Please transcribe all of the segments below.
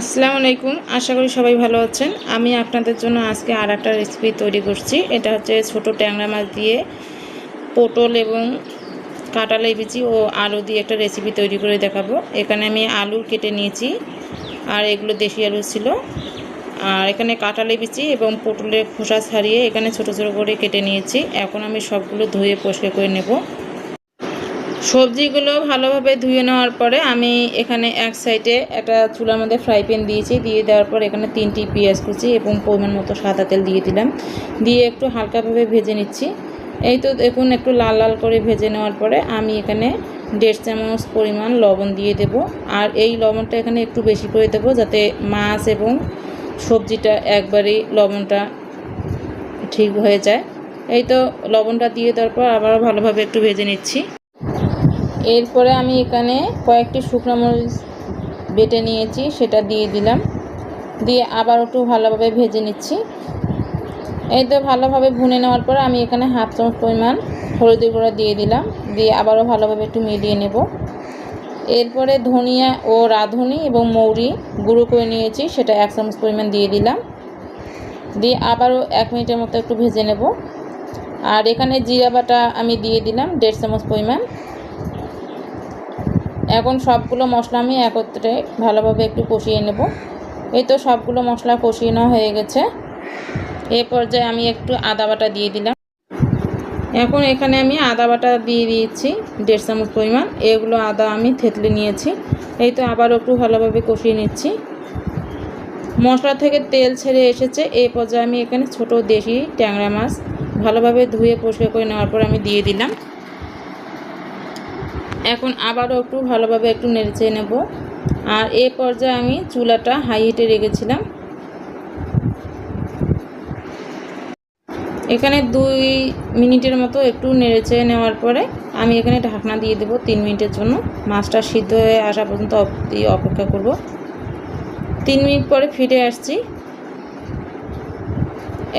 আসসালামু আলাইকুম, আশা করি সবাই ভালো আছেন। আমি আপনাদের জন্য আজকে আর একটা রেসিপি তৈরি করছি। এটা হচ্ছে ছোট ট্যাংরা মাছ দিয়ে পটল এবং কাঁটালাই বিচি ও আলু দিয়ে একটা রেসিপি তৈরি করে দেখাবো। এখানে আমি আলু কেটে নিয়েছি, আর এগুলো দেশি আলু ছিল। আর এখানে কাঁটালাই বিচি এবং পটলের খোসা ছাড়িয়ে এখানে ছোট ছোট করে কেটে নিয়েছি। এখন আমি সবগুলো ধুয়ে পরিষ্কার করে নেব। সবজিগুলো ভালোভাবে ধুয়ে নেওয়ার পরে আমি এখানে এক সাইডে একটা চুলার মধ্যে ফ্রাই প্যান দিয়েছি। দিয়ে দেওয়ার পর এখানে তিনটি পেঁয়াজ কুচি এবং পরিমাণ মতো সাদা তেল দিয়ে দিলাম। দিয়ে একটু হালকাভাবে ভেজে নিচ্ছি। এই তো দেখুন, একটু লাল লাল করে ভেজে নেওয়ার পরে আমি এখানে দেড় চামচ পরিমাণ লবণ দিয়ে দেব। আর এই লবণটা এখানে একটু বেশি করে দেব যাতে মাছ এবং সবজিটা একবারেই লবণটা ঠিক হয়ে যায়। এই তো লবণটা দিয়ে দেওয়ার পর আবারও ভালোভাবে একটু ভেজে নিচ্ছি। এরপরে আমি এখানে কয়েকটি শুকনো মরিচ বেটে নিয়েছি, সেটা দিয়ে দিলাম। দিয়ে আবার একটু ভালোভাবে ভেজে নিচ্ছি। এই তো ভালোভাবে ভুনে নেওয়ার পরে আমি এখানে হাফ চামচ পরিমাণ হলুদের গুঁড়া দিয়ে দিলাম। দিয়ে আবারও ভালোভাবে একটু মিলিয়ে নেব। এরপরে ধনিয়া ও রাঁধুনি এবং মৌরি গুঁড়ো করে নিয়েছি, সেটা এক চামচ পরিমাণ দিয়ে দিলাম। দিয়ে আবারও এক মিনিটের মতো একটু ভেজে নেব। আর এখানে জিরা বাটা আমি দিয়ে দিলাম, দেড় চামচ পরিমাণ। এখন সবগুলো মশলা আমি একত্রে ভালোভাবে একটু কষিয়ে নেব। এই তো সবগুলো মশলা কষিয়ে নেওয়া হয়ে গেছে। এ পর্যায়ে আমি একটু আদা বাটা দিয়ে দিলাম। এখন এখানে আমি আদা বাটা দিয়ে দিয়েছি দেড় চামচ পরিমাণ। এগুলো আদা আমি থেতলে নিয়েছি। এই তো আবার একটু ভালোভাবে কষিয়ে নিচ্ছি। মশলা থেকে তেল ছেড়ে এসেছে। এই পর্যায়ে আমি এখানে ছোট দেশি ট্যাংরা মাছ ভালোভাবে ধুয়ে পরিষ্কার করে নেওয়ার পর আমি দিয়ে দিলাম। এখন আবারও একটু ভালোভাবে একটু নেড়েচে নেব। আর এ পর্যায়ে আমি চুলাটা হাই হিটে রেখেছিলাম। এখানে দুই মিনিটের মতো একটু নেড়েচে নেওয়ার পরে আমি এখানে ঢাকনা দিয়ে দেবো তিন মিনিটের জন্য। মাছটা সিদ্ধ হয়ে আসা পর্যন্ত অপেক্ষা করব। তিন মিনিট পরে ফিরে আসছি।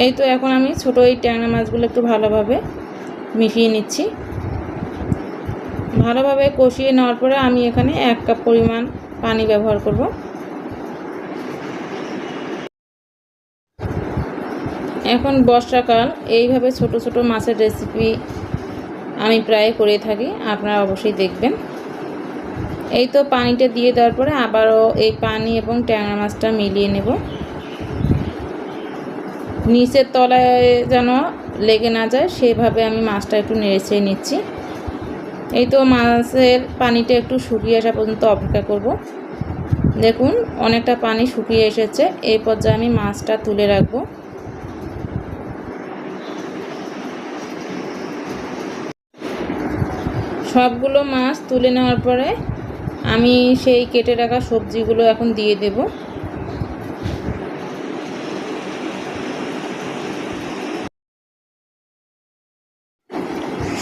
এই তো এখন আমি ছোটো এই ট্যাংরা মাছগুলো একটু ভালোভাবে মিশিয়ে নিচ্ছি। ভালোভাবে কষিয়ে নেওয়ার পরে আমি এখানে এক কাপ পরিমাণ পানি ব্যবহার করব। এখন বর্ষাকাল, এইভাবে ছোট ছোট মাছের রেসিপি আমি প্রায় করে থাকি, আপনারা অবশ্যই দেখবেন। এই তো পানিটা দিয়ে দেওয়ার পরে আবারও এই পানি এবং ট্যাংরা মাছটা মিলিয়ে নেব। নিচের তলায় যেন লেগে না যায়, সেভাবে আমি মাছটা একটু নেড়ে নিচ্ছি। এই তো মাছের পানিটা একটু শুকিয়ে আসা পর্যন্ত অপেক্ষা করব। দেখুন, অনেকটা পানি শুকিয়ে এসেছে। এই পর্যায়ে আমি মাছটা তুলে রাখব। সবগুলো মাছ তুলে নেওয়ার পরে আমি সেই কেটে রাখা সবজিগুলো এখন দিয়ে দেবো।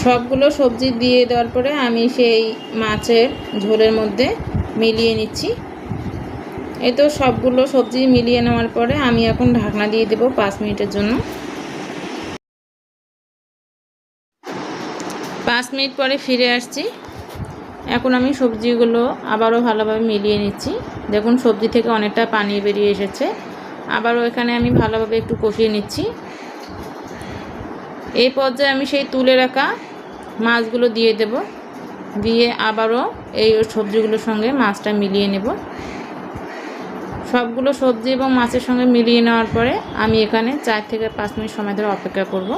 সবগুলো সবজি দিয়ে দেওয়ার পরে আমি সেই মাছের ঝোলের মধ্যে মিলিয়ে নিচ্ছি। এই তো সবগুলো সবজি মিলিয়ে নেওয়ার পরে আমি এখন ঢাকনা দিয়ে দেব পাঁচ মিনিটের জন্য। পাঁচ মিনিট পরে ফিরে আসছি। এখন আমি সবজিগুলো আবারও ভালোভাবে মিলিয়ে নিচ্ছি। দেখুন, সবজি থেকে অনেকটা পানি বেরিয়ে এসেছে। আবারও এখানে আমি ভালোভাবে একটু কষিয়ে নিচ্ছি। এই পর্যায়ে আমি সেই তুলে রাখা মাছগুলো দিয়ে দেব। দিয়ে আবারও এই সবজিগুলোর সঙ্গে মাছটা মিলিয়ে নেব। সবগুলো সবজি এবং মাছের সঙ্গে মিলিয়ে নেওয়ার পরে আমি এখানে চার থেকে পাঁচ মিনিট সময় ধরে অপেক্ষা করব।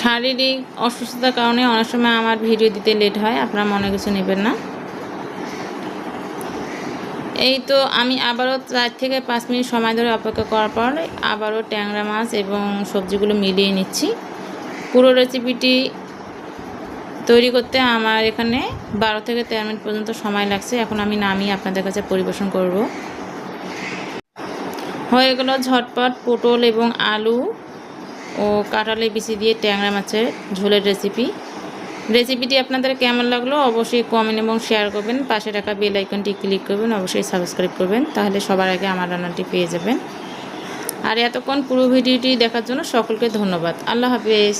শারীরিক অসুস্থতার কারণে অনেক সময় আমার ভিডিও দিতে লেট হয়, আপনারা মনে কিছু নেবেন না। এই তো আমি আবারও চার থেকে পাঁচ মিনিট সময় ধরে অপেক্ষা করার পর আবারও ট্যাংরা মাছ এবং সবজিগুলো মিলিয়ে নিচ্ছি। পুরো রেসিপিটি তৈরি করতে আমার এখানে বারো থেকে তেরো মিনিট পর্যন্ত সময় লাগছে। এখন আমি নামিয়ে আপনাদের কাছে পরিবেশন করব। হয়ে গেল ঝটপট পটল এবং আলু ও কাঁঠালে বিচি দিয়ে ট্যাংরা মাছের ঝোলের রেসিপি রেসিপিটি আপনাদের কেমন লাগল অবশ্যই কমেন্ট এবং শেয়ার করবেন। পাশে রাখা বেল আইকনটি ক্লিক করবেন, অবশ্যই সাবস্ক্রাইব করবেন, তাহলে সবার আগে আমার রান্নাটি পেয়ে যাবেন। আর এতক্ষণ পুরো ভিডিওটি দেখার জন্য সকলকে ধন্যবাদ। আল্লাহ হাফিজ।